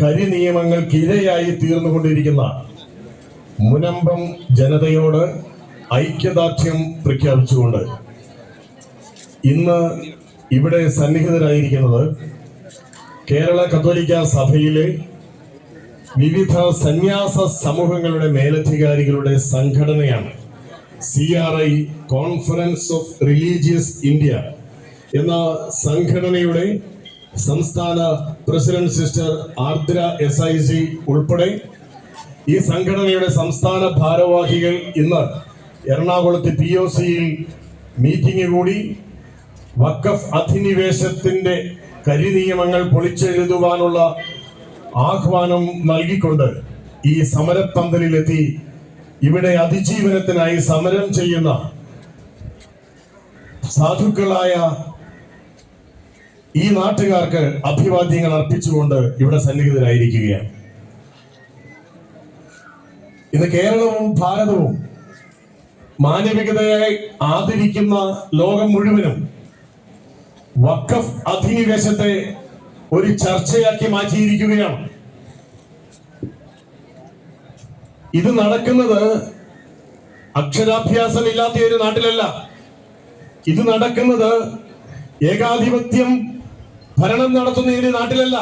കരി നിയമങ്ങൾക്ക് ഇരയായി തീർന്നുകൊണ്ടിരിക്കുന്ന മുനമ്പം ജനതയോട് ഐക്യദാർഢ്യം പ്രഖ്യാപിച്ചുകൊണ്ട് ഇന്ന് ഇവിടെ സന്നിഹിതരായിരിക്കുന്നത് കേരള കത്തോലിക്ക സഭയിലെ വിവിധ സന്യാസ സമൂഹങ്ങളുടെ മേലധികാരികളുടെ സംഘടനയാണ് C R I conference of religious India എന്ന സംഘടനയുടെ സംസ്ഥാന president sister Ardra S I C ഉൾപ്പെടെ ഈ സംഘടനയുടെ സംസ്ഥാന ഭാരവാഹികൾ ഇന്ന് എറണാകുളത്ത് പി ഒ സിയിൽ മീറ്റിംഗ് കൂടി. വക്കഫ് അധിനിവേശത്തിന്റെ കരിനിയമങ്ങൾ പൊളിച്ചെഴുതുവാനുള്ള ആഹ്വാനം നൽകിക്കൊണ്ട് ഈ സമരപ്പന്തലിലെത്തി ഇവിടെ അതിജീവനത്തിനായി സമരം ചെയ്യുന്ന സാധുക്കളായ ഈ നാട്ടുകാർക്ക് അഭിവാദ്യങ്ങൾ അർപ്പിച്ചുകൊണ്ട് ഇവിടെ സന്നിഹിതരായിരിക്കുകയാണ്. ഇന്ന് കേരളവും ഭാരതവും മാനവികതയെ ആദരിക്കുന്ന ലോകം മുഴുവനും വഖഫ് അധിനിവേശത്തെ ഒരു ചർച്ചയാക്കി മാറ്റിയിരിക്കുകയാണ്. ഇത് നടക്കുന്നത് അക്ഷരാഭ്യാസം ഇല്ലാത്ത ഒരു നാട്ടിലല്ല. ഇത് നടക്കുന്നത് ഏകാധിപത്യം ഭരണം നടത്തുന്ന ഒരു നാട്ടിലല്ല.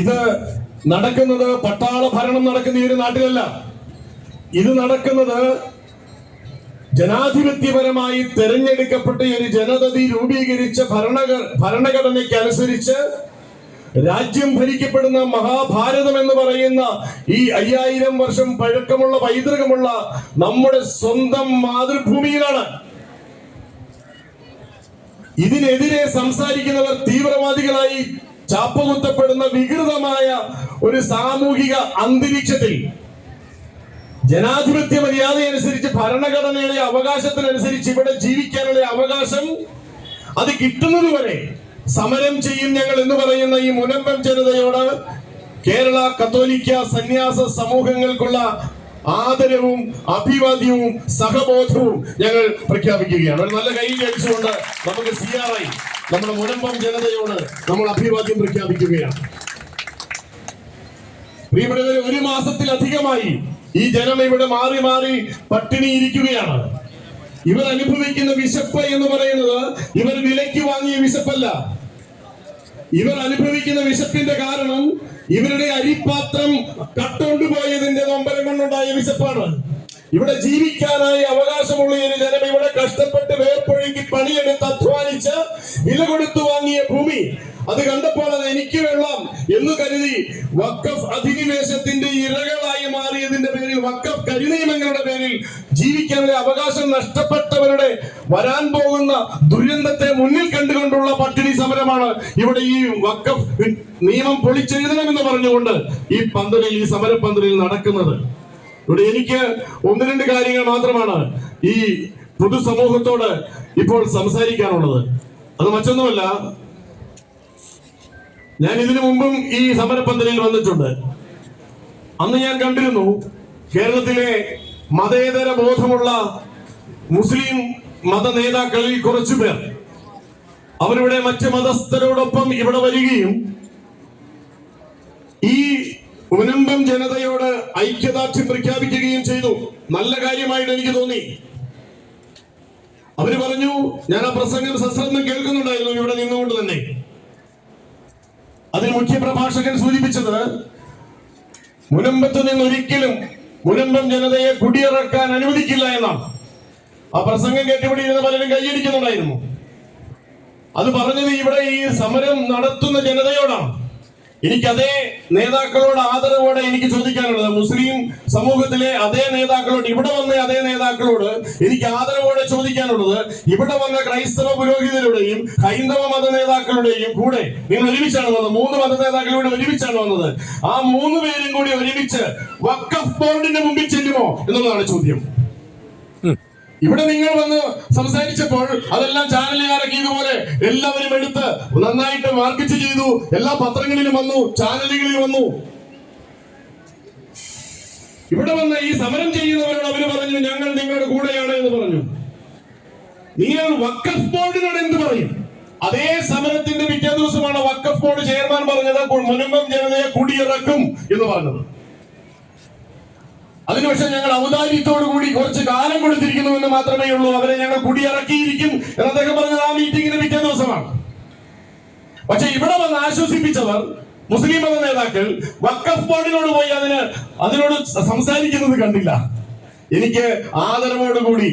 ഇത് നടക്കുന്നത് പട്ടാള ഭരണം നടക്കുന്ന ഈ ഒരു നാട്ടിലല്ല. ഇത് നടക്കുന്നത് ജനാധിപത്യപരമായി തെരഞ്ഞെടുക്കപ്പെട്ട ഒരു ജനതതി രൂപീകരിച്ച ഭരണഘ ഭരണഘടനയ്ക്ക് അനുസരിച്ച് രാജ്യം ഭരിക്കപ്പെടുന്ന മഹാഭാരതം എന്ന് പറയുന്ന ഈ അയ്യായിരം വർഷം പഴക്കമുള്ള പൈതൃകമുള്ള നമ്മുടെ സ്വന്തം മാതൃഭൂമിയിലാണ്. ഇതിനെതിരെ സംസാരിക്കുന്നവർ തീവ്രവാദികളായി ചാപ്പകുത്തപ്പെടുന്ന വികൃതമായ ഒരു സാമൂഹിക അന്തരീക്ഷത്തിൽ ജനാധിപത്യ മര്യാദ അനുസരിച്ച് ഭരണഘടനയുടെ അവകാശത്തിനനുസരിച്ച് ഇവിടെ ജീവിക്കാനുള്ള അവകാശം അത് കിട്ടുന്നത് വരെ സമരം ചെയ്യും ഞങ്ങൾ എന്ന് പറയുന്ന ഈ മുനമ്പം ജനതയോട് കേരള കത്തോലിക്ക സന്യാസ സമൂഹങ്ങൾക്കുള്ള ആദരവും അഭിവാദ്യവും സഹബോധവും ഞങ്ങൾ പ്രഖ്യാപിക്കുകയാണ്. ഒരു നല്ല കൈ കഴിച്ചുകൊണ്ട് നമുക്ക് സി ആർ ഐ നമ്മുടെ മുനമ്പം ജനതയോട് നമ്മൾ അഭിവാദ്യം പ്രഖ്യാപിക്കുകയാണ്. പ്രിയപ്പെട്ടവരെ ഒരു മാസത്തിലധികമായി ഈ ജനം ഇവിടെ മാറി മാറി പട്ടിണിയിരിക്കുകയാണ്. ഇവർ അനുഭവിക്കുന്ന വിശപ്പ് എന്ന് പറയുന്നത് ഇവർ വിലയ്ക്ക് വാങ്ങിയ വിശപ്പല്ല. ഇവർ അനുഭവിക്കുന്ന വിശപ്പിന്റെ കാരണം ഇവരുടെ അരിപ്പാത്രം കട്ടുകൊണ്ടുപോയതിന്റെ നൊമ്പരം കൊണ്ടുണ്ടായ വിശപ്പാണ്. ഇവിടെ ജീവിക്കാനായി അവകാശമുള്ള ഒരു ജനം ഇവിടെ കഷ്ടപ്പെട്ട് വേർപ്പൊഴുക്കി പണിയെടുത്ത് അധ്വാനിച്ച് വില കൊടുത്തു വാങ്ങിയ ഭൂമി. അത് കണ്ടപ്പോൾ അത് എനിക്ക് വെള്ളം എന്ന് കരുതി വക്കഫ് അധിനിവേശത്തിന്റെ ഇരകളായി മാറിയതിന്റെ പേരിൽ വക്കഫ് കരിനിയമങ്ങളുടെ പേരിൽ ജീവിക്കാനുള്ള അവകാശം നഷ്ടപ്പെട്ടവരുടെ വരാൻ പോകുന്ന കണ്ടുകൊണ്ടുള്ള പട്ടിണി സമരമാണ്. ഇവിടെ ഈ വക്കഫ് നിയമം പൊളിച്ചെഴുതണമെന്ന് പറഞ്ഞുകൊണ്ട് ഈ പന്തലിൽ ഈ സമരപന്തലിൽ നടക്കുന്നത്. ഇവിടെ എനിക്ക് ഒന്ന് രണ്ട് കാര്യങ്ങൾ മാത്രമാണ് ഈ പൊതുസമൂഹത്തോട് ഇപ്പോൾ സംസാരിക്കാനുള്ളത്. അത് മറ്റൊന്നുമല്ല ഞാൻ ഇതിനു മുമ്പും ഈ സമരപന്തലിൽ വന്നിട്ടുണ്ട്. അന്ന് ഞാൻ കണ്ടിരുന്നു കേരളത്തിലെ മതേതര ബോധമുള്ള മുസ്ലിം മത നേതാക്കളിൽ കുറച്ചുപേർ. അവരിവിടെ മറ്റ് മതസ്ഥരോടൊപ്പം ഇവിടെ വരികയും ഈ ഉനമ്പം ജനതയോട് ഐക്യദാർഢ്യം പ്രഖ്യാപിക്കുകയും ചെയ്തു. നല്ല കാര്യമായിട്ട് എനിക്ക് തോന്നി. അവർ പറഞ്ഞു ഞാൻ ആ പ്രസംഗം സശ്രദ്ധം കേൾക്കുന്നുണ്ടായിരുന്നു ഇവിടെ നിന്നുകൊണ്ട് തന്നെ. അതിൽ മുഖ്യ പ്രഭാഷകൻ സൂചിപ്പിച്ചത് മുനമ്പത്ത് നിന്ന് ഒരിക്കലും മുനമ്പം ജനതയെ കുടിയിറക്കാൻ അനുവദിക്കില്ല എന്നാണ്. ആ പ്രസംഗം കേട്ടിവിടെ ഇരുന്ന് പലരും കൈയടിക്കുന്നുണ്ടായിരുന്നു. അത് പറഞ്ഞത് ഇവിടെ ഈ സമരം നടത്തുന്ന ജനതയോടാണ്. എനിക്ക് അതേ നേതാക്കളോട് ആദരവോടെ എനിക്ക് ചോദിക്കാനുള്ളത്. മുസ്ലിം സമൂഹത്തിലെ അതേ നേതാക്കളോട് ഇവിടെ വന്ന അതേ നേതാക്കളോട് എനിക്ക് ആദരവോടെ ചോദിക്കാനുള്ളത്. ഇവിടെ വന്ന ക്രൈസ്തവ പുരോഹിതരുടെയും ഹൈന്ദവ മത നേതാക്കളുടെയും കൂടെ നിങ്ങൾ ഒരുമിച്ചാണ് വന്നത്. മൂന്ന് മത നേതാക്കളുടെ ഒരുമിച്ചാണ് വന്നത്. ആ മൂന്ന് പേരും കൂടി ഒരുമിച്ച് വക്കഫ് ബോർഡിന്റെ മുമ്പിൽ ചെല്ലുമോ എന്നുള്ളതാണ് ചോദ്യം. ഇവിടെ നിങ്ങൾ വന്ന് സംസാരിച്ചപ്പോൾ അതെല്ലാം ചാനലുകാരൊക്കെ ഇതുപോലെ എല്ലാവരും എടുത്ത് നന്നായിട്ട് മാർക്കറ്റ് ചെയ്തു. എല്ലാ പത്രങ്ങളിലും വന്നു ചാനലുകളിൽ വന്നു. ഇവിടെ വന്ന് ഈ സമരം ചെയ്യുന്നവരോട് അവർ പറഞ്ഞു ഞങ്ങൾ നിങ്ങളുടെ കൂടെയാണ് എന്ന് പറഞ്ഞു. നിങ്ങൾ വക്കഫ് ബോർഡിനോട് എന്ത് പറയും? അതേ സമരത്തിന്റെ പിറ്റേ ദിവസമാണ് വക്കഫ് ബോർഡ് ചെയർമാൻ പറഞ്ഞത് മുനമ്പം ജനതയെ കുടിയിറക്കും എന്ന് പറഞ്ഞത്. അതിനുപക്ഷെ ഞങ്ങൾ ഔദാര്യത്തോടു കൂടി കുറച്ച് കാലം കൊടുത്തിരിക്കുന്നു എന്ന് മാത്രമേ ഉള്ളൂ. അവരെ ഞങ്ങൾ കുടിയിറക്കിയിരിക്കും എന്ന് അദ്ദേഹം പറഞ്ഞത് ആ മീറ്റിംഗിന് പിറ്റേ ദിവസമാണ്. പക്ഷെ ഇവിടെ വന്ന് ആശ്വസിപ്പിച്ചവർ മുസ്ലിം മത നേതാക്കൾ വക്കഫ് ബോർഡിനോട് പോയി അതിന് അതിനോട് സംസാരിക്കുന്നത് കണ്ടില്ല. എനിക്ക് ആദരവോടുകൂടി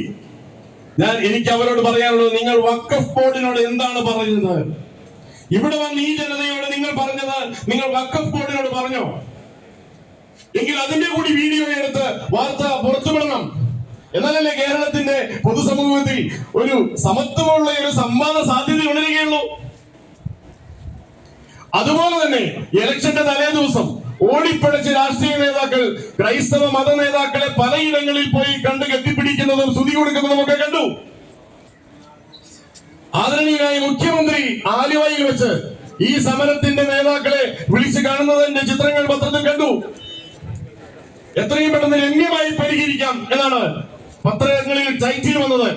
ഞാൻ എനിക്ക് അവരോട് പറയാനുള്ളത് നിങ്ങൾ വക്കഫ് ബോർഡിനോട് എന്താണ് പറയുന്നത് ഇവിടെ വന്ന് ഈ ജനതയോട് നിങ്ങൾ പറഞ്ഞത് നിങ്ങൾ വക്കഫ് ബോർഡിനോട് പറഞ്ഞോ? എങ്കിൽ അതിന്റെ കൂടി വീഡിയോ എടുത്ത് വാർത്ത പുറത്തുവിടണം. എന്നാലല്ലേ കേരളത്തിന്റെ പൊതുസമൂഹത്തിൽ ഒരു സമത്വമുള്ള ഒരു സംവാദ സാധ്യത ഉണരുകയുള്ളൂ. അതുപോലെ തന്നെ ഇലക്ഷന്റെ തലേ ദിവസം ഓടിപ്പടച്ച് രാഷ്ട്രീയ നേതാക്കൾ ക്രൈസ്തവ മത നേതാക്കളെ പലയിടങ്ങളിൽ പോയി കണ്ട് കെട്ടിപ്പിടിക്കുന്നതും സ്തുതി കൊടുക്കുന്നതും ഒക്കെ കണ്ടു. ആദരണീയനായ മുഖ്യമന്ത്രി ആലുവയിൽ വെച്ച് ഈ സമരത്തിന്റെ നേതാക്കളെ വിളിച്ചു കാണുന്നതിന്റെ ചിത്രങ്ങൾ പത്രത്തിൽ കണ്ടു. എത്രയും പെട്ടെന്ന് രമ്യമായി പരിഹരിക്കാം എന്നാണ് പത്രങ്ങളിൽ ടൈറ്റിൽ വന്നത്.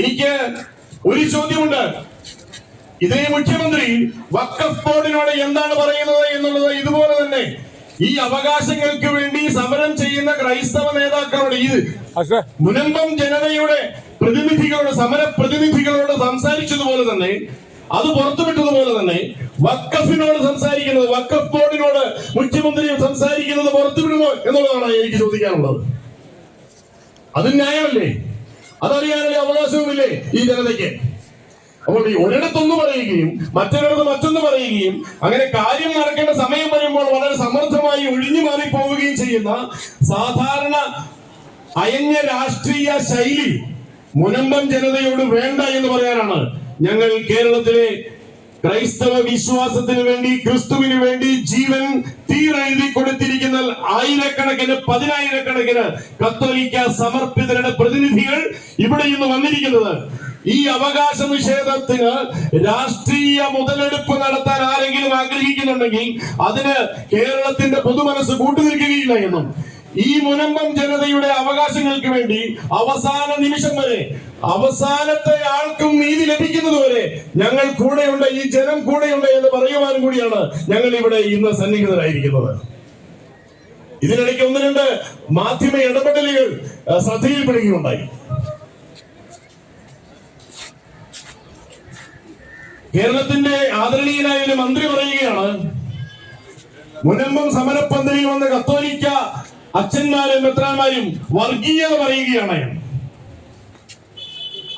എനിക്ക് ഒരു ചോദ്യമുണ്ട്. ഇതേ മുഖ്യമന്ത്രി വക്കഫ് ബോർഡിനോട് എന്താണ് പറയുന്നത് എന്നുള്ളത് ഇതുപോലെ തന്നെ. ഈ അവകാശങ്ങൾക്ക് വേണ്ടി സമരം ചെയ്യുന്ന ക്രൈസ്തവ നേതാക്കളോട് ഇത് മുനമ്പം ജനതയുടെ പ്രതിനിധികളോട് സമര പ്രതിനിധികളോട് സംസാരിച്ചതുപോലെ തന്നെ അത് പുറത്തുവിട്ടതുപോലെ തന്നെ വക്കഫിനോട് സംസാരിക്കുന്നത് വക്കഫ് ബോർഡിനോട് മുഖ്യമന്ത്രി സംസാരിക്കുന്നത് പുറത്തുവിടുമോ എന്നുള്ളതാണ് എനിക്ക് ചോദിക്കാനുള്ളത്. അത് ന്യായമല്ലേ? അതറിയാനുള്ള അവകാശവുമില്ലേ ഈ ജനതയ്ക്ക്? അപ്പോൾ ഈ ഒരിടത്തൊന്ന് പറയുകയും മറ്റൊരിടത്ത് മറ്റൊന്ന് പറയുകയും അങ്ങനെ കാര്യം നടക്കേണ്ട സമയം വരുമ്പോൾ വളരെ സമർത്ഥമായി ഒഴിഞ്ഞു മാറി പോവുകയും ചെയ്യുന്ന സാധാരണ അയഞ്ഞ രാഷ്ട്രീയ ശൈലി മുനമ്പം ജനതയോട് വേണ്ട എന്ന് പറയാനാണ് ഞങ്ങൾ കേരളത്തിലെ ക്രൈസ്തവ വിശ്വാസത്തിന് വേണ്ടി ക്രിസ്തുവിന് വേണ്ടി ജീവൻ തീരെഴുതി കൊടുത്തിരിക്കുന്ന ആയിരക്കണക്കിന് പതിനായിരക്കണക്കിന് കത്തോലിക്ക സമർപ്പിതരുടെ പ്രതിനിധികൾ ഇവിടെ ഇന്ന് വന്നിരിക്കുന്നത്. ഈ അവകാശ നിഷേധത്തിന് രാഷ്ട്രീയ മുതലെടുപ്പ് നടത്താൻ ആരെങ്കിലും ആഗ്രഹിക്കുന്നുണ്ടെങ്കിൽ അതിന് കേരളത്തിന്റെ പൊതുമനസ് കൂട്ടുനിൽക്കുകയില്ല എന്നും ഈ മുനമ്പം ജനതയുടെ അവകാശങ്ങൾക്ക് വേണ്ടി അവസാന നിമിഷം വരെ അവസാനത്തെ ആൾക്കും നീതി ലഭിക്കുന്നത് വരെ ഞങ്ങൾ കൂടെയുണ്ട് ഈ ജനം കൂടെയുണ്ട് എന്ന് പറയുവാനും കൂടിയാണ് ഞങ്ങൾ ഇവിടെ ഇന്ന് സന്നിഹിതരായിരിക്കുന്നത്. ഇതിനിടയ്ക്ക് ഒന്ന് രണ്ട് മാധ്യമ ഇടപെടലുകൾ ശ്രദ്ധയിൽപ്പെടുകയുണ്ടായി. കേരളത്തിന്റെ ആദരണീയനായ ഒരു മന്ത്രി പറയുകയാണ് മുനമ്പം സമരപ്പന്തലിൽ വന്ന കത്തോലിക്ക അച്ഛന്മാരും മെത്രാന്മാരും വർഗീയത പറയുകയാണ്.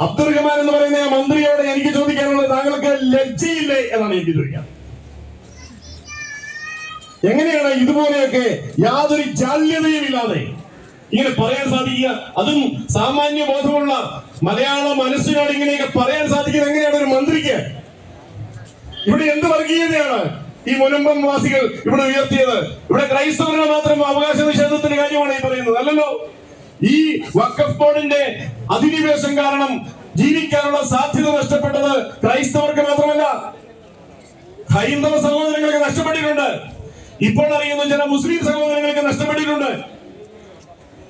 അബ്ദുൾ റഹ്മാൻ എന്ന് പറയുന്ന മന്ത്രിയോട് എനിക്ക് ചോദിക്കാനുള്ളത് താങ്കൾക്ക് ലജ്ജയില്ലേ എന്നാണ് എനിക്ക് ചോദിക്കാൻ. എങ്ങനെയാണ് ഇതുപോലെയൊക്കെ യാതൊരു ജാള്യതയും ഇല്ലാതെ ഇങ്ങനെ പറയാൻ സാധിക്കുക? അതും സാമാന്യ ബോധമുള്ള മലയാള മനസ്സിനോട് ഇങ്ങനെയൊക്കെ പറയാൻ സാധിക്കുന്നത് എങ്ങനെയാണ് ഒരു മന്ത്രിക്ക്? ഇവിടെ എന്ത് വർഗീയതയാണ്? ഈ മുനമ്പം വാസികൾ ഇവിടെ ഉയർത്തിയത്. ഇവിടെ ക്രൈസ്തവരുടെ മാത്രം അവകാശ നിഷേധത്തിന്റെ കാര്യമാണ് ഈ പറയുന്നത് അല്ലല്ലോ? ഈ വക്കഫ് ബോർഡിന്റെ അധിനിവേശം കാരണം ജീവിക്കാനുള്ള സാധ്യത നഷ്ടപ്പെട്ടത് ക്രൈസ്തവർക്ക് മാത്രമല്ല ഹൈന്ദവ സഹോദരങ്ങൾക്ക് നഷ്ടപ്പെട്ടിട്ടുണ്ട്. ഇപ്പോൾ അറിയുന്ന ചില മുസ്ലിം സഹോദരങ്ങൾക്ക് നഷ്ടപ്പെട്ടിട്ടുണ്ട്.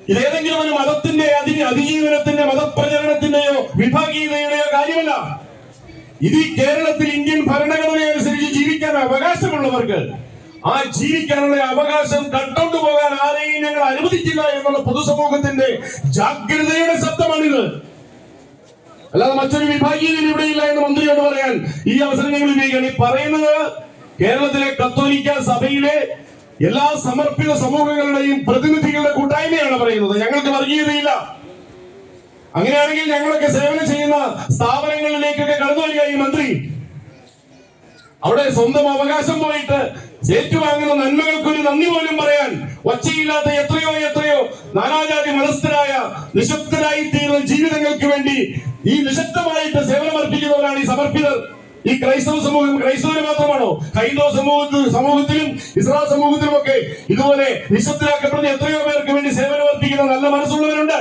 ഇതേതെങ്കിലും ഒരു മതത്തിന്റെ അതി അതിജീവനത്തിന്റെ മതപ്രചരണത്തിന്റെയോ വിഭാഗീയതയുടെയോ കാര്യമല്ല. ഇത് കേരളത്തിൽ ഇന്ത്യൻ ഭരണഘടന അനുസരിച്ച് ജീവിക്കാൻ അവകാശമുള്ളവർക്ക് ആ ജീവിക്കാനുള്ള അവകാശം കട്ടോണ്ടു പോകാൻ ആരെയും ഞങ്ങൾ അനുവദിക്കില്ല എന്നുള്ള പൊതുസമൂഹത്തിന്റെ ജാഗ്രതയുടെ ശബ്ദമാണിത്. അല്ലാതെ മറ്റൊരു ഇവിടെ ഇല്ല എന്ന് മന്ത്രിയോട് പറയാൻ ഈ അവസരം ഞങ്ങൾ ഉപയോഗിക്കുകയാണ്. ഈ പറയുന്നത് കേരളത്തിലെ കത്തോലിക്ക സഭയിലെ എല്ലാ സമർപ്പിത സമൂഹങ്ങളുടെയും പ്രതിനിധികളുടെ കൂട്ടായ്മയാണ് പറയുന്നത്. ഞങ്ങൾക്ക് വർഗീയതയില്ല. അങ്ങനെയാണെങ്കിൽ ഞങ്ങളൊക്കെ സേവനം ചെയ്യുന്ന സ്ഥാപനങ്ങളിലേക്കൊക്കെ കടന്നു വരിക ഈ മന്ത്രി. അവിടെ സ്വന്തം അവകാശം പോയിട്ട് ഏറ്റുവാങ്ങുന്ന നന്മകൾക്ക് ഒരു നന്ദി പോലും പറയാൻ ഒച്ചയില്ലാത്ത എത്രയോ എത്രയോ നാനാജാതി മനസ്ഥരായ നിശബ്ദരായി തീരുന്ന ജീവിതങ്ങൾക്ക് വേണ്ടി ഈ നിശബ്ദമായിട്ട് സേവനമർപ്പിക്കുന്നവരാണ് ഈ സമർപ്പിതർ. ഈ ക്രൈസ്തവ സമൂഹം ക്രൈസ്തവര് മാത്രമാണോ? ഹൈന്ദവ സമൂഹത്തിൽ സമൂഹത്തിലും ഇസ്ലാം സമൂഹത്തിലും ഒക്കെ ഇതുപോലെ നിശബ്ദരാക്കപ്പെടുന്ന എത്രയോ പേർക്ക് വേണ്ടി സേവനമർപ്പിക്കുന്ന നല്ല മനസ്സുള്ളവരുണ്ട്.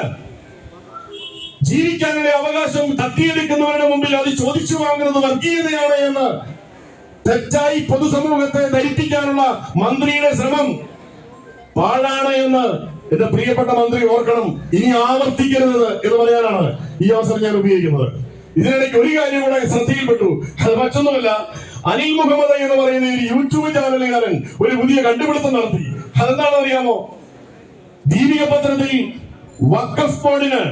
ജീവിക്കാനുള്ള അവകാശം തട്ടിയെടുക്കുന്നവരുടെ മുമ്പിൽ അത് ചോദിച്ചു വാങ്ങുന്നത് വർഗീയതയാണ് എന്ന് തെറ്റായി പൊതുസമൂഹത്തെ ധരിപ്പിക്കാനുള്ള മന്ത്രിയുടെ ശ്രമം പാഴാണ് എന്ന് എന്റെ പ്രിയപ്പെട്ട മന്ത്രി ഓർക്കണം. ഇനി ആവർത്തിക്കരുത് എന്ന് പറയാനാണ് ഈ അവസരം ഞാൻ ഉപയോഗിക്കുന്നത്. ഇതിനിടയ്ക്ക് ഒരു കാര്യം കൂടെ ശ്രദ്ധയിൽപ്പെട്ടു. അത് മറ്റൊന്നുമല്ല അനിൽ മുഹമ്മദ് എന്ന് പറയുന്ന ഒരു യൂട്യൂബ് ചാനലുകാരൻ ഒരു പുതിയ കണ്ടുപിടുത്തം നടത്തി. അതെന്താണെന്ന് അറിയാമോ ദീപിക പത്രത്തിൽ വക്കഫ് ബോർഡിന്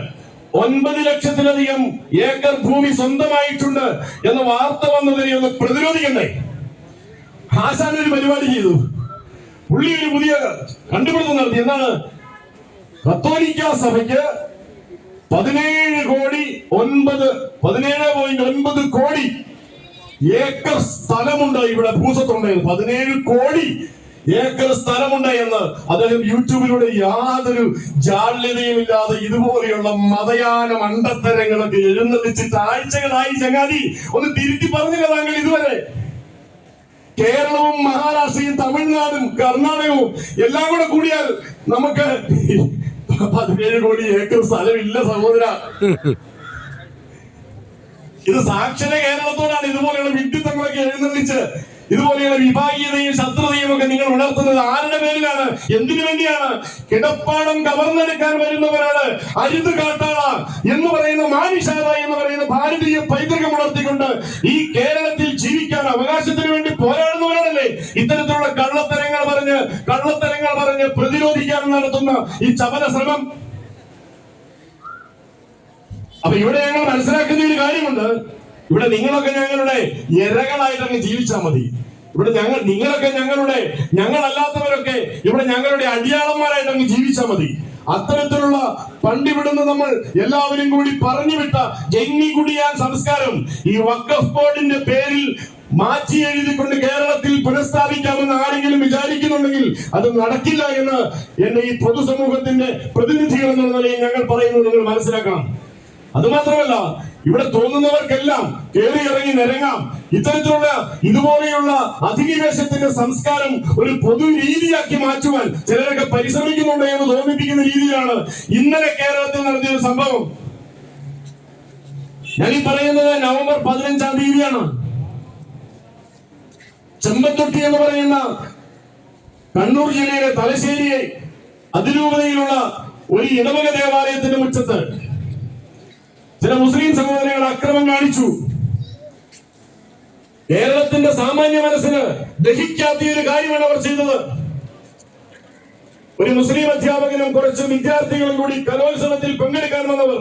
ഒൻപത് ലക്ഷത്തിലധികം ഏക്കർ ഭൂമി സ്വന്തമായിട്ടുണ്ട് എന്ന വാർത്ത വന്നതിനെ ഒന്ന് പ്രതിരോധിക്കണ്ടേ? ഹാസാൻ ഒരു പരിപാടി ചെയ്തു. പുള്ളി ഒരു പുതിയ കണ്ടുപിടുത്തം നടത്തി. എന്താണ്? കത്തോലിക്ക സഭയ്ക്ക് പതിനേഴ് കോടി ഒൻപത് പതിനേഴ് പോയിന്റ് ഒൻപത് കോടി ഏക്കർ സ്ഥലമുണ്ട് ഇവിടെ. ഭൂസ്വത്തുണ്ടായിരുന്നു പതിനേഴ് കോടി ഏക്കർ സ്ഥലമുണ്ട് എന്ന് അദ്ദേഹം യൂട്യൂബിലൂടെ യാതൊരു ജാള്യതയും ഇല്ലാതെ ഇതുപോലെയുള്ള മതയാന മണ്ടത്തരങ്ങളൊക്കെ എഴുന്നള്ളിച്ച് ആഴ്ചകളായി ചങ്ങാതി. ഒന്ന് തിരുത്തി പറഞ്ഞില്ല താങ്കൾ ഇതുവരെ? കേരളവും മഹാരാഷ്ട്രയും തമിഴ്നാടും കർണാടകവും എല്ലാം കൂടെ കൂടിയാൽ നമുക്ക് പതിനേഴ് കോടി ഏക്കർ സ്ഥലമില്ല സഹോദര. ഇത് സാക്ഷര കേരളത്തോടാണ് ഇതുപോലെയുള്ള വിഡ്ഢിത്തങ്ങളൊക്കെ എഴുന്നള്ളിച്ച് ഇതുപോലെയുള്ള വിഭാഗീയതയും ശത്രുതയും ഒക്കെ നിങ്ങൾ ഉണർത്തുന്നത്. ആരുടെ പേരിലാണ്? എന്തിനു വേണ്ടിയാണ്? കിടപ്പാടം കവർന്നെടുക്കാൻ വരുന്നവരാണ് അരുത് കാട്ടാള എന്ന് പറയുന്ന മാനിഷാദ എന്ന് പറയുന്ന ഭാരതീയ പൈതൃകം ഉണർത്തിക്കൊണ്ട് ഈ കേരളത്തിൽ ജീവിക്കാൻ അവകാശത്തിന് വേണ്ടി പോരാടുന്നവരാണല്ലേ? ഇത്തരത്തിലുള്ള കള്ളത്തരങ്ങൾ പറഞ്ഞ് കള്ളത്തരങ്ങൾ പറഞ്ഞ് പ്രതിരോധിക്കാൻ നടത്തുന്ന ഈ ചപല ശ്രമം. അപ്പൊ ഇവിടെ ഞങ്ങൾ മനസ്സിലാക്കുന്ന ഒരു കാര്യമുണ്ട്. ഇവിടെ നിങ്ങളൊക്കെ ഞങ്ങളുടെ എരകളായിട്ട് അങ്ങ് ജീവിച്ചാൽ മതി. ഇവിടെ ഞങ്ങൾ നിങ്ങളൊക്കെ ഞങ്ങളുടെ ഞങ്ങളല്ലാത്തവരൊക്കെ ഇവിടെ ഞങ്ങളുടെ അടിയാളന്മാരായിട്ട് അങ്ങ് ജീവിച്ചാൽ മതി. അത്തരത്തിലുള്ള പണ്ടിവിടുന്ന നമ്മൾ എല്ലാവരും കൂടി പറഞ്ഞു വിട്ട ജന്മി കുടിയാൻ സംസ്കാരം ഈ വക്കഫ് ബോർഡിന്റെ പേരിൽ മാറ്റി എഴുതിക്കൊണ്ട് കേരളത്തിൽ പുനഃസ്ഥാപിക്കാമെന്ന് ആരെങ്കിലും വിചാരിക്കുന്നുണ്ടെങ്കിൽ അത് നടക്കില്ല എന്ന് എന്റെ ഈ പൊതുസമൂഹത്തിന്റെ പ്രതിനിധികൾ എന്നുള്ള നിലയിൽ ഞങ്ങൾ പറയുന്നത് നിങ്ങൾ മനസ്സിലാക്കണം. അതുമാത്രമല്ല ഇവിടെ തോന്നുന്നവർക്കെല്ലാം കയറി ഇറങ്ങി നിരങ്ങാം. ഇത്തരത്തിലുള്ള ഇതുപോലെയുള്ള അധിനിവേശത്തിന്റെ സംസ്കാരം ഒരു പൊതു രീതിയാക്കി മാറ്റുവാൻ ചിലരൊക്കെ പരിശ്രമിക്കുന്നുണ്ട് എന്ന് തോന്നിപ്പിക്കുന്ന രീതിയിലാണ് ഇന്നലെ കേരളത്തിൽ നടത്തിയ ഒരു സംഭവം. ഞാൻ ഈ പറയുന്നത് നവംബർ പതിനഞ്ചാം തീയതിയാണ്. ചെമ്പത്തൊട്ടി എന്ന് പറയുന്ന കണ്ണൂർ ജില്ലയിലെ തലശ്ശേരിയെ അതിരൂപതയിലുള്ള ഒരു ഇടവക ദേവാലയത്തിന്റെ മുറ്റത്ത് ചില മുസ്ലിം സഹോദരങ്ങൾ അക്രമം കാണിച്ചു. കേരളത്തിന്റെ സാമാന്യ മനസ്സിന് ദഹിക്കാത്ത ഒരു കാര്യമാണ് അവർ ചെയ്തത്. ഒരു മുസ്ലിം അധ്യാപകനും കുറച്ച് വിദ്യാർത്ഥികളും കൂടി കലോത്സവത്തിൽ പങ്കെടുക്കാൻ വന്നവർ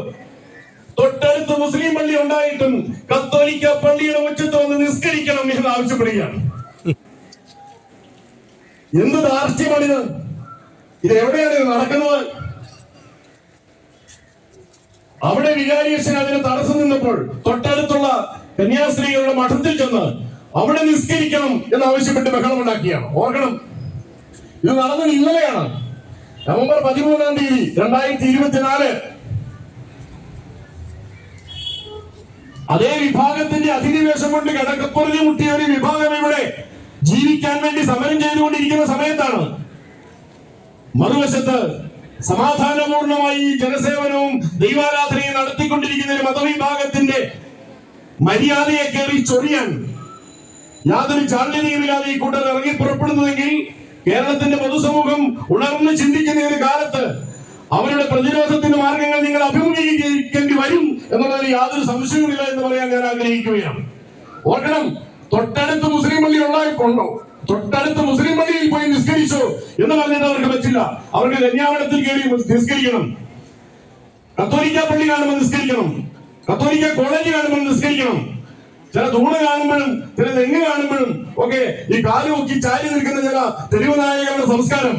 തൊട്ടടുത്ത് മുസ്ലിം പള്ളി ഉണ്ടായിട്ടും കത്തോലിക്ക പള്ളിയുടെ ഉച്ചത്ത് വന്ന് നിസ്കരിക്കണം എന്ന് ആവശ്യപ്പെടുകയാണ്. എന്ത് ധാർഷ്ട്യമാണിത്? ഇത് എവിടെയാണ് നടക്കുന്നത്? അവിടെ വികാരിയച്ഛൻ അതിന് തടസ്സം നിന്നപ്പോൾ തൊട്ടടുത്തുള്ള കന്യാസ്ത്രീകളുടെ മഠത്തിൽ ചെന്ന് അവിടെ നിസ്കരിക്കണം എന്ന് ആവശ്യപ്പെട്ട് ബഹളമുണ്ടാക്കിയാണ് ഓർക്കണം. ഇത് നടന്നത് ഇന്നലെയാണ്. നവംബർ പതിമൂന്നാം തീയതി രണ്ടായിരത്തി ഇരുപത്തിനാല് അതേ വിഭാഗത്തിന്റെ അധിനിവേശം കൊണ്ട് കിടക്കപ്പുറതി മുട്ടിയ ഒരു വിഭാഗം ഇവിടെ ജീവിക്കാൻ വേണ്ടി സമരം ചെയ്തുകൊണ്ടിരിക്കുന്ന സമയത്താണ് മറുവശത്ത് സമാധാനപൂർണമായി ജനസേവനവും ദൈവാരാധനയും നടത്തിക്കൊണ്ടിരിക്കുന്ന ഒരു മതവിഭാഗത്തിന്റെ മര്യാദയെ കയറി ചൊറിയാൻ യാതൊരു ചാണ്ഡ്യതയുമില്ലാതെ ഈ കൂട്ടർ ഇറങ്ങി പുറപ്പെടുന്നതെങ്കിൽ കേരളത്തിന്റെ പൊതുസമൂഹം ഉണർന്ന് ചിന്തിക്കുന്ന ഒരു കാലത്ത് അവരുടെ പ്രതിരോധത്തിന്റെ മാർഗങ്ങൾ നിങ്ങൾ അഭിമുഖീകരിക്കേണ്ടി വരും എന്നുള്ളതിൽ യാതൊരു സംശയവുമില്ല എന്ന് പറയാൻ ഞാൻ ആഗ്രഹിക്കുകയാണ്. ഓർക്കണം തൊട്ടടുത്ത് മുസ്ലിം പള്ളി ഉണ്ടായിക്കൊണ്ടോ തൊട്ടടുത്ത് മുസ്ലിം പള്ളിയിൽ പോയി നിസ്കരിച്ചു എന്ന് പറഞ്ഞിട്ട് അവർക്ക് പറ്റില്ല. അവർക്ക് കന്യാവളത്തിൽ കയറി നിസ്കരിക്കണം. കത്തോലിക്ക പള്ളി കാണുമ്പോൾ നിസ്കരിക്കണം. കത്തോലിക്ക കോളേജ് കാണുമ്പോൾ നിസ്കരിക്കണം. ചില തൂണ് കാണുമ്പോഴും ചില തെങ്ങ് കാണുമ്പോഴും ഒക്കെ ഈ കാൽ നോക്കി ചാരി നിൽക്കുന്ന ചില തെരുവ് നായകരുടെ സംസ്കാരം.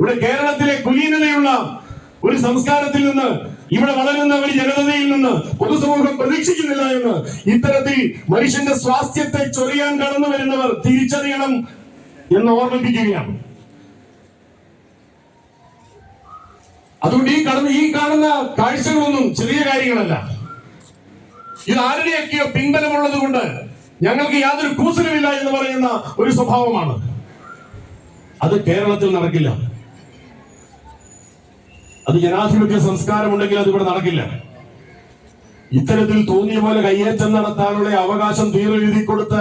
ഇവിടെ കേരളത്തിലെ കുലീനതയുള്ള ഒരു സംസ്കാരത്തിൽ നിന്ന് ഇവിടെ വളരുന്ന ഒരു ജനതയിൽ നിന്ന് പൊതുസമൂഹം പ്രതീക്ഷിക്കുന്നില്ല എന്ന് ഇത്തരത്തിൽ മനുഷ്യന്റെ സ്വാസ്ഥ്യത്തെ ചൊറിയാൻ കടന്നു വരുന്നവർ തിരിച്ചറിയണം എന്ന് ഓർമ്മിപ്പിക്കുകയാണ്. അതുകൊണ്ട് ഈ കടന്ന് ഈ കാണുന്ന കാഴ്ചകളൊന്നും ചെറിയ കാര്യങ്ങളല്ല. ഇത് ആരുടെയൊക്കെയോ പിൻബലമുള്ളത് കൊണ്ട് ഞങ്ങൾക്ക് യാതൊരു കൂസലുമില്ല എന്ന് പറയുന്ന ഒരു സ്വഭാവമാണ്. അത് കേരളത്തിൽ നടക്കില്ല. അത് ജനാധിപത്യ സംസ്കാരം ഉണ്ടെങ്കിൽ അത് ഇവിടെ നടക്കില്ല. ഇത്തരത്തിൽ തോന്നിയ പോലെ കയ്യേറ്റം നടത്താനുള്ള അവകാശം തീരെഴുതി കൊടുത്ത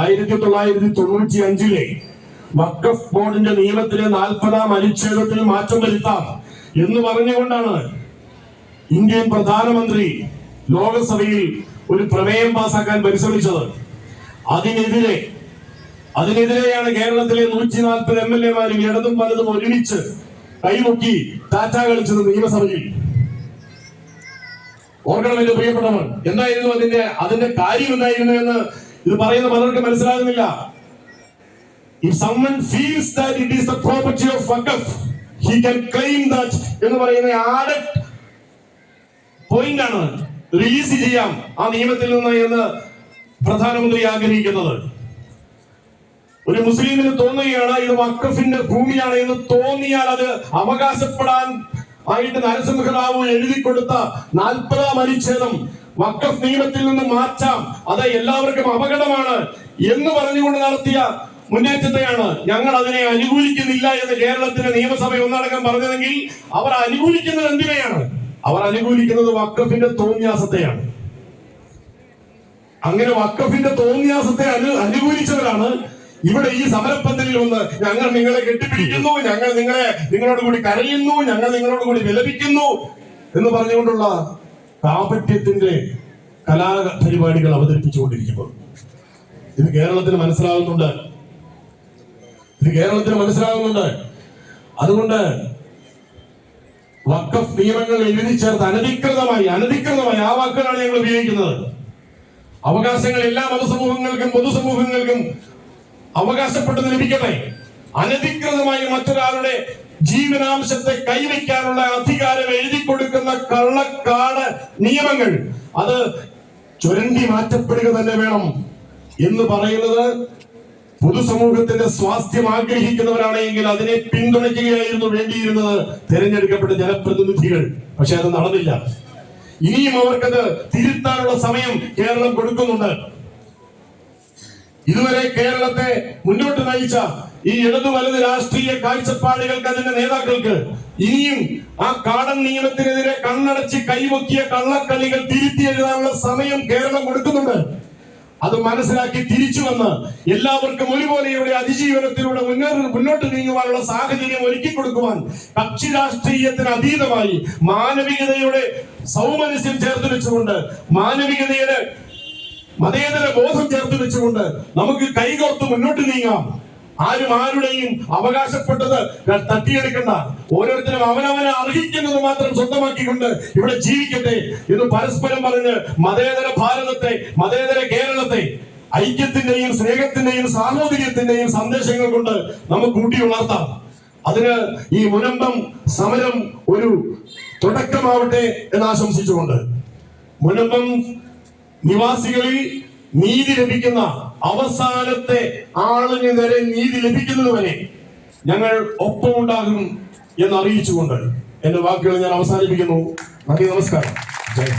ആയിരത്തി തൊള്ളായിരത്തി തൊണ്ണൂറ്റി അഞ്ചിലെ വഖഫ് ബോർഡിന്റെ നിയമത്തിലെ നാൽപ്പതാം അനുച്ഛേദത്തിൽ മാറ്റം വരുത്താം എന്ന് പറഞ്ഞുകൊണ്ടാണ് ഇന്ത്യൻ പ്രധാനമന്ത്രി ലോകസഭയിൽ ഒരു പ്രമേയം പാസാക്കാൻ പരിശ്രമിച്ചത്. അതിനെതിരെ അതിനെതിരെയാണ് കേരളത്തിലെ നൂറ്റി നാൽപ്പത് എം എൽ എമാരും ഇടതും വലതും ഒരുമിച്ച് കൈമുക്കി ടാറ്റ കളിച്ചത് നിയമസഭയിൽ. ഓർക്കണം എന്റെ പ്രിയപ്പെട്ടവർ എന്തായിരുന്നു അതിന്റെ അതിന്റെ കാര്യം എന്തായിരുന്നു എന്ന് ഇത് പറയുന്ന പലർക്കും മനസ്സിലാകുന്നില്ല. ാണ് feels that it is the property of Waqf he claim that എന്ന് പറയുന്ന റിലീസ് ചെയ്യാം ആ നിയമത്തിൽ നിന്ന് എന്ന് പ്രധാനമന്ത്രി ആഗ്രഹിക്കുന്നത്. ഒരു മുസ്ലിമിന് തോന്നുകയാണ് ഇത് വക്കഫിന്റെ ഭൂമിയാണ് എന്ന് തോന്നിയാൽ അത് അവകാശപ്പെടാൻ ആയിട്ട് നരസിംഹറാവു എഴുതി കൊടുത്ത നാൽപ്പതാം അനുച്ഛേദം വക്കഫ് നിയമത്തിൽ നിന്ന് മാറ്റാം. അത് എല്ലാവർക്കും അപകടമാണ് എന്ന് പറഞ്ഞുകൊണ്ട് നടത്തിയ മുന്നേറ്റത്തെയാണ് ഞങ്ങൾ അതിനെ അനുകൂലിക്കുന്നില്ല എന്ന് കേരളത്തിലെ നിയമസഭ ഒന്നടക്കം പറഞ്ഞതെങ്കിൽ അവർ അനുകൂലിക്കുന്നത് എന്തിനെയാണ്? അവർ അനുകൂലിക്കുന്നത് വക്കഫിന്റെ തോന്നിയാസത്തെയാണ്. അങ്ങനെ വക്കഫിന്റെ തോന്നിയാസത്തെ അനു അനുകൂലിച്ചവരാണ് ഇവിടെ ഈ സമരപ്പന്തലിൽ ഒന്ന് ഞങ്ങൾ നിങ്ങളെ കെട്ടിപ്പിടിക്കുന്നു ഞങ്ങൾ നിങ്ങളെ നിങ്ങളോട് കൂടി കരയുന്നു ഞങ്ങൾ നിങ്ങളോട് കൂടി വിലപിക്കുന്നു എന്ന് പറഞ്ഞുകൊണ്ടുള്ള കാപറ്റ്യത്തിന്റെ കലാ പരിപാടികൾ അവതരിപ്പിച്ചുകൊണ്ടിരിക്കുന്നത് ഇത് കേരളത്തിന് മനസ്സിലാകുന്നുണ്ട് ഇത് കേരളത്തിന് മനസ്സിലാകുന്നുണ്ട് അതുകൊണ്ട് വക്കഫ് നിയമങ്ങൾ എഴുതി ചേർത്ത് അനധികൃതമായി അനധികൃതമായി ആ വാക്കുകളാണ് ഞങ്ങൾ ഉപയോഗിക്കുന്നത്. അവകാശങ്ങൾ എല്ലാ മതസമൂഹങ്ങൾക്കും പൊതുസമൂഹങ്ങൾക്കും അവകാശപ്പെട്ടത് ലഭിക്കട്ടെ? അനധികൃതമായി മറ്റൊരാളുടെ ജീവനാംശത്തെ കൈവയ്ക്കാനുള്ള അധികാരം എഴുതി കൊടുക്കുന്ന കള്ളക്കാട് നിയമങ്ങൾ അത് ചുരണ്ടി മാറ്റപ്പെടുക തന്നെ വേണം എന്ന് പറയുന്നത് പൊതുസമൂഹത്തിന്റെ സ്വാസ്ഥ്യം ആഗ്രഹിക്കുന്നവരാണെങ്കിൽ അതിനെ പിന്തുണയ്ക്കുകയായിരുന്നു വേണ്ടിയിരുന്നത് തിരഞ്ഞെടുക്കപ്പെട്ട ജനപ്രതിനിധികൾ. പക്ഷെ അത് നടന്നില്ല. ഇനിയും അവർക്കത് തിരുത്താനുള്ള സമയം കേരളം കൊടുക്കുന്നുണ്ട്. ഇതുവരെ കേരളത്തെ മുന്നോട്ട് നയിച്ച ഈ ഇടതു വലത് രാഷ്ട്രീയ കാഴ്ചപ്പാടുകൾക്ക് അതിന്റെ നേതാക്കൾക്ക് ഇനിയും ആ കാടൻ നിയമത്തിനെതിരെ കണ്ണടച്ച് കൈവക്കിയ കള്ളക്കളികൾ തിരുത്തി എഴുതാനുള്ള സമയം കേരളം കൊടുക്കുന്നുണ്ട്. അത് മനസ്സിലാക്കി തിരിച്ചു വന്ന് എല്ലാവർക്കും ഒരുപോലെ ഇവിടെ അതിജീവനത്തിലൂടെ മുന്നോട്ട് നീങ്ങുവാനുള്ള സാഹചര്യം ഒരുക്കി കൊടുക്കുവാൻ കക്ഷി രാഷ്ട്രീയത്തിന് അതീതമായി മാനവികതയുടെ സൗമനസ്യം ചേർത്ത് വെച്ചുകൊണ്ട് മാനവികതയുടെ മതേതര ബോധം ചേർത്ത് വെച്ചുകൊണ്ട് നമുക്ക് കൈകോർത്ത് മുന്നോട്ട് നീങ്ങാം. ആരും ആരുടെയും അവകാശപ്പെട്ടത് തട്ടിയെടുക്കണ്ട. ഓരോരുത്തരും അവനവനെ അർഹിക്കുന്നത് മാത്രം സ്വന്തമാക്കിക്കൊണ്ട് ഇവിടെ ജീവിക്കട്ടെ എന്ന് പരസ്പരം പറഞ്ഞ് മതേതര ഭാരതത്തെ മതേതര കേരളത്തെ ഐക്യത്തിന്റെയും സ്നേഹത്തിന്റെയും സാഹോദര്യത്തിന്റെയും സന്ദേശങ്ങൾ കൊണ്ട് നമുക്ക് ഊട്ടി ഉണർത്താം. അതിന് ഈ മുനമ്പം സമരം ഒരു തുടക്കമാവട്ടെ എന്ന് ആശംസിച്ചുകൊണ്ട്. മുനമ്പം നിവാസികളിൽ നീതി ലഭിക്കുന്ന അവസാനത്തെ ആളിന് വരെ നീതി ലഭിക്കുന്നതുവരെ ഞങ്ങൾ ഒപ്പമുണ്ടാകും എന്ന് അറിയിച്ചുകൊണ്ട് എന്റെ വാക്കുകൾ ഞാൻ അവസാനിപ്പിക്കുന്നു നന്ദി നമസ്കാരം ജയ്.